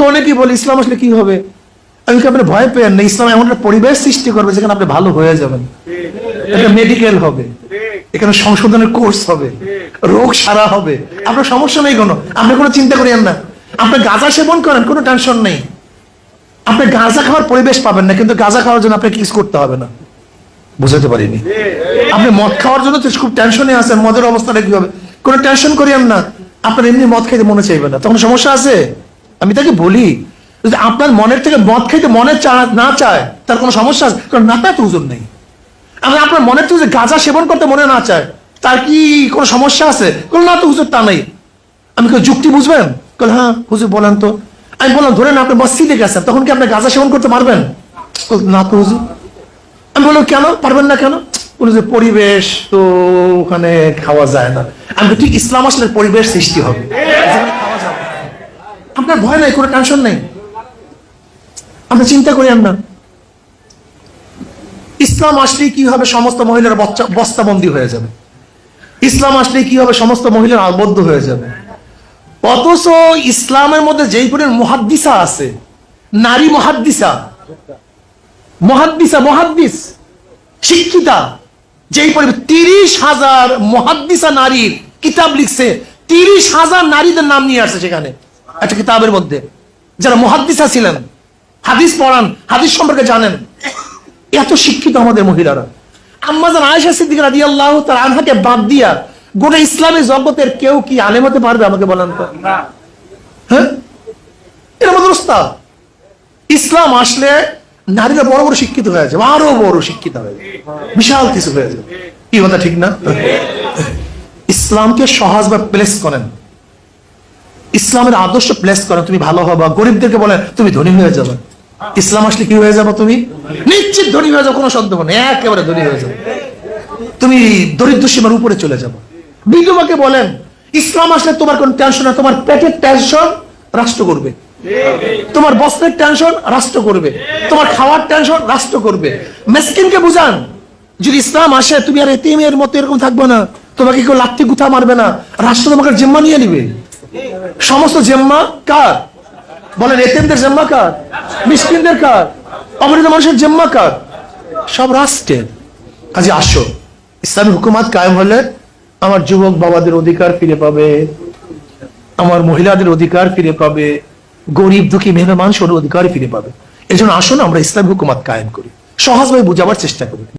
আমাকে অনেকেই বলে, ইসলাম আসলে কি হবে? আমি কি আপনি ভয় পেয়েন না, ইসলাম এমন একটা পরিবেশ সৃষ্টি করবে যেখানে আপনি ভালো হয়ে যাবেন। এটা মেডিকেল হবে, এখানে সংশোধনের কোর্স হবে, রোগ সারা হবে। আপনার সমস্যা নেই কোনো, আপনি কোনো চিন্তা করিয়েন না। আপনি গাঁজা সেবন করেন, কোনো টেনশন নেই। আপনি গাঁজা খাওয়ার পরিবেশ পাবেন না, কিন্তু গাঁজা খাওয়ার জন্য আপনাকে কিছু করতে হবে না। বুঝাতে পারিনি। আপনি মদ খাওয়ার জন্য খুব টেনশনে আছেন, মদের অবস্থাটা কি হবে? কোনো টেনশন করিয়েন না। আপনার এমনি মদ খাইতে মনে চাইবে না। তখন সমস্যা আছে? আমি তাকে বলি যদি আপনার মনের থেকে মদ খাইতে মনে না চায় তার কোনো সমস্যা আছে? কারণ না তো হুজুর নেই। আমি আপনার মনের থেকে যে গাঁজা সেবন করতে মনে না চায় তার কি কোনো সমস্যা আছে? কোনো না তো হুজুর তা নেই। আমি কেউ যুক্তি বুঝবেন? কল হ্যাঁ হুজুর বলেন তো। আমি বললাম ধরেন আপনি মসজিদে গেছেন তখন কি আপনি গাঁজা সেবন করতে পারবেন? না তো হুজুর। আমি বললাম কেন? পারবেন না কেন? বলে যে পরিবেশ তো ওখানে খাওয়া যায় না। আমি ঠিক ইসলাম আসলে পরিবেশ সৃষ্টি হবে। খাওয়া যাবে। আপনার ভয় নাই, কোনো টেনশন নেই। আপনি চিন্তা করেন না। ইসলাম আসলে কি হবে সমস্ত মহিলার বস্তাবন্দি হয়ে যাবে? ইসলাম আসলে কি হবে সমস্ত মহিলার আবদ্ধ হয়ে যাবে? অথচ ইসলামের মধ্যে যেই পরিমাণ মহাদ্দিসা আছে, নারী মহাদ্দিসা মহাদ্দিসা, মহাদ্দিস, শিক্ষিতা, যেই পরিমাণ তিরিশ হাজার মহাদ্দিসা নারীর কিতাব লিখছে, তিরিশ হাজার নারীদের নাম নিয়ে আসছে সেখানে। একটা কিতাবের মধ্যে। যারা মহাদ্দিসা ছিলেন হাদিস পড়ান হাদিস সম্পর্কে জানেন এত শিক্ষিত আমাদের মহিলারা। আম্মাজান আয়েশা সিদ্দিক রাদিয়াল্লাহু তাআলা আনহাকে বাদ দিয়া গোটা ইসলামী জগতের কেউ কি আলেম হতে পারবে আমাকে বলেন তো? হ্যাঁ? আমাদের ওস্তাদ ইসলাম আসলে নারীরা বড় বড় শিক্ষিত হয়ে যাবে আরও বড় শিক্ষিত হয়ে যাবে বিশাল কিছু হয়ে যাবে কি কথা ঠিক না? ইসলামকে সহজ বা প্লেস করেন। ইসলামের আদর্শ প্লেস করেন তুমি ভালো হবা। গরিবদেরকে বলেন তুমি ধনী হয়ে যাবে। ইসলাম আসলে কি হয়ে যাব তুমি? নিশ্চিত ধনী হয়ে যাব, কোনো সন্দেহ নেই। একেবারে ধনী হয়ে যাবে। তুমি দরিদ্র সীমার উপরে চলে যাব। বিধবাকে বলেন, ইসলাম আসলে তোমার কোন টেনশন না, তোমার পেটের টেনশন রাষ্ট্র করবে। তোমার বস্ত্রের টেনশন রাষ্ট্র করবে। তোমার খাওয়ার টেনশন রাষ্ট্র করবে। মেসকিনকে বুঝান, যদি ইসলাম আসে, তুমি আর এতিমের মতো এরকম থাকবে না। তোমাকে কেউ লাত্তি গুথা মারবে না। রাষ্ট্র তোমাকে জিম্মা নিয়ে নিবে। সমস্ত জিম্মা কার? বলেন, এতিমদের জিম্মা কার? মিসকিনদের কার? অমৃত মানুষের জিম্মা কার? সব রাষ্ট্রের। কাজে আসো। ইসলামী হুকুমাত কায়েম হলে আমার যুবক বাবাদের অধিকার ফিরে পাবে। আমার মহিলাদের অধিকার ফিরে পাবে। গরিব, দুঃখী মেহমান মানুষের অধিকার ফিরে পাবে। এই জন্য আসুন, আমরা ইসলামী হুকুমাত কায়েম করি। সহজভাবে বুঝাবার চেষ্টা করি।